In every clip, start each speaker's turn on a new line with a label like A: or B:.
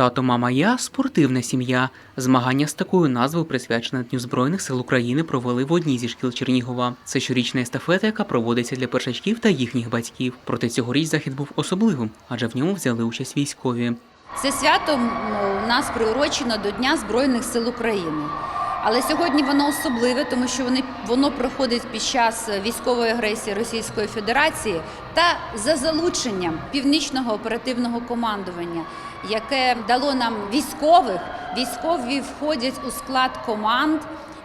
A: Тато, мама, я спортивна сім'я. Змагання з такою назвою, присвячене Дню Збройних сил України, провели в одній зі шкіл Чернігова. Це щорічна естафета, яка проводиться для першачків та їхніх батьків. Проте цьогоріч захід був особливим, адже в ньому взяли участь військові.
B: Це свято у нас приурочено до Дня Збройних сил України. Але сьогодні воно особливе, тому що вони, воно проходить під час військової агресії Російської Федерації та за залученням північного оперативного командування, яке дало нам військових. Військові входять у склад команд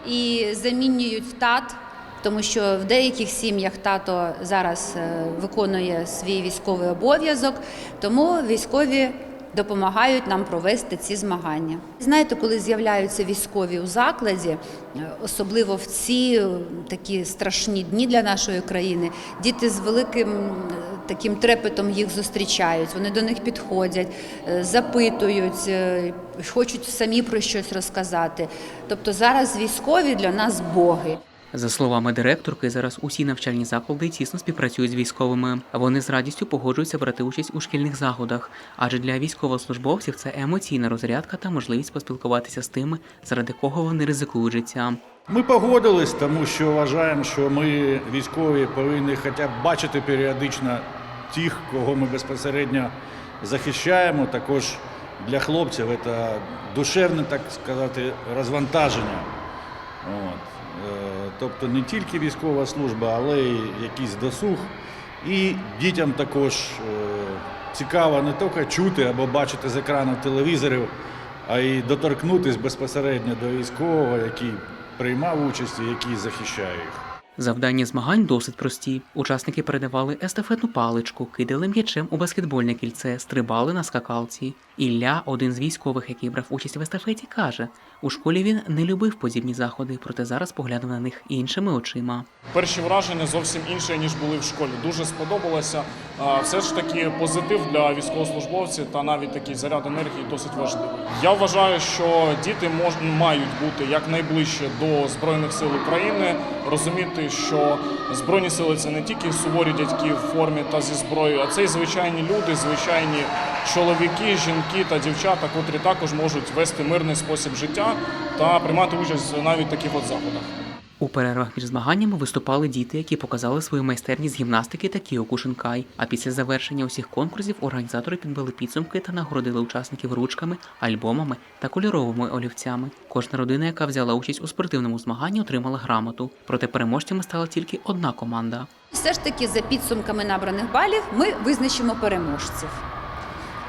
B: і замінюють тат. Тому що в деяких сім'ях тато зараз е, виконує свій військовий обов'язок, тому військові допомагають нам провести ці змагання. Знаєте, коли з'являються військові у закладі, е, особливо в ці е, такі страшні дні для нашої країни, діти з великим е, таким трепетом їх зустрічають. Вони до них підходять, запитують, хочуть самі про щось розказати. Тобто зараз військові для нас боги.
A: За словами директорки, зараз усі навчальні заклади тісно співпрацюють з військовими. Вони з радістю погоджуються брати участь у шкільних заходах, адже для військовослужбовців це емоційна розрядка та можливість поспілкуватися з тими, заради кого вони ризикують життям.
C: Ми погодились, тому що вважаємо, що ми військові повинні хоча б бачити періодично тих, кого ми безпосередньо захищаємо. Також для хлопців це душевне, так сказати, розвантаження. От. Тобто не тільки військова служба, але й якийсь досуг. І дітям також е, цікаво не тільки чути або бачити з екрану телевізорів, а й доторкнутися безпосередньо до військового, який приймав участь і який захищає їх.
A: Завдання змагань досить прості. Учасники передавали естафетну паличку, кидали м'ячем у баскетбольне кільце, стрибали на скакалці. Ілля, один з військових, який брав участь в естафеті, каже: у школі він не любив подібні заходи, проте зараз поглянув на них іншими очима.
D: Перші враження зовсім інші, ніж були в школі. Дуже сподобалося. Все ж таки позитив для військовослужбовців та навіть такий заряд енергії досить важливий. Я вважаю, що діти мож, мають бути якнайближче до Збройних сил України, розуміти, що Збройні сили це не тільки суворі дядьки в формі та зі зброєю, а це й звичайні люди, звичайні чоловіки, жінки та дівчата, котрі також можуть вести мирний спосіб життя та приймати участь навіть в таких от заходах.
A: У перервах між змаганнями виступали діти, які показали свою майстерність з гімнастики та кіокушинкай. А після завершення усіх конкурсів організатори підбили підсумки та нагородили учасників ручками, альбомами та кольоровими олівцями. Кожна родина, яка взяла участь у спортивному змаганні, отримала грамоту. Проте переможцями стала тільки одна команда.
B: Все ж таки, за підсумками набраних балів, ми визначимо переможців.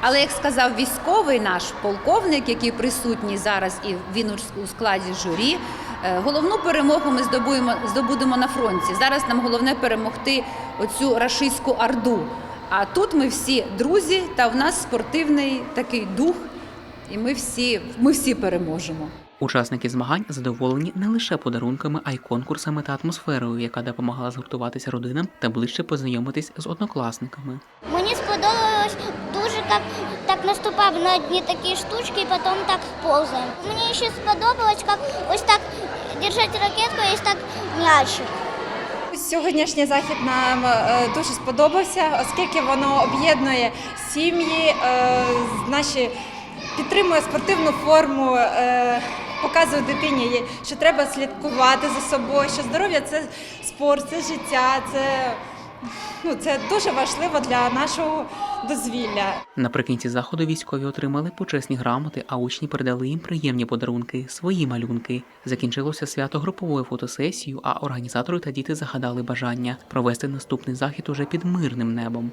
B: Але як сказав військовий наш полковник, який присутній зараз, і він у- складі журі, е, головну перемогу ми здобуємо, здобудемо на фронті. Зараз нам головне перемогти оцю рашистську орду. А тут ми всі друзі, та в нас спортивний такий дух, і ми всі, ми всі переможемо.
A: Учасники змагань задоволені не лише подарунками, а й конкурсами та атмосферою, яка допомагала згуртуватися родинам та ближче познайомитись з однокласниками.
E: Мені сподобалось дуже, як так наступав на одні такі штучки і потім так повзаємо. Мені ще сподобалось, як ось так держати ракетку і ось так м'ячик.
F: Сьогоднішній захід нам е, дуже сподобався, оскільки воно об'єднує сім'ї, е, наші підтримує спортивну форму, показує дитині, що треба слідкувати за собою, що здоров'я це спорт, це життя, це, ну, це дуже важливо для нашого дозвілля.
A: Наприкінці заходу військові отримали почесні грамоти, а учні передали їм приємні подарунки, свої малюнки. Закінчилося свято груповою фотосесією, а організатори та діти загадали бажання провести наступний захід уже під мирним небом.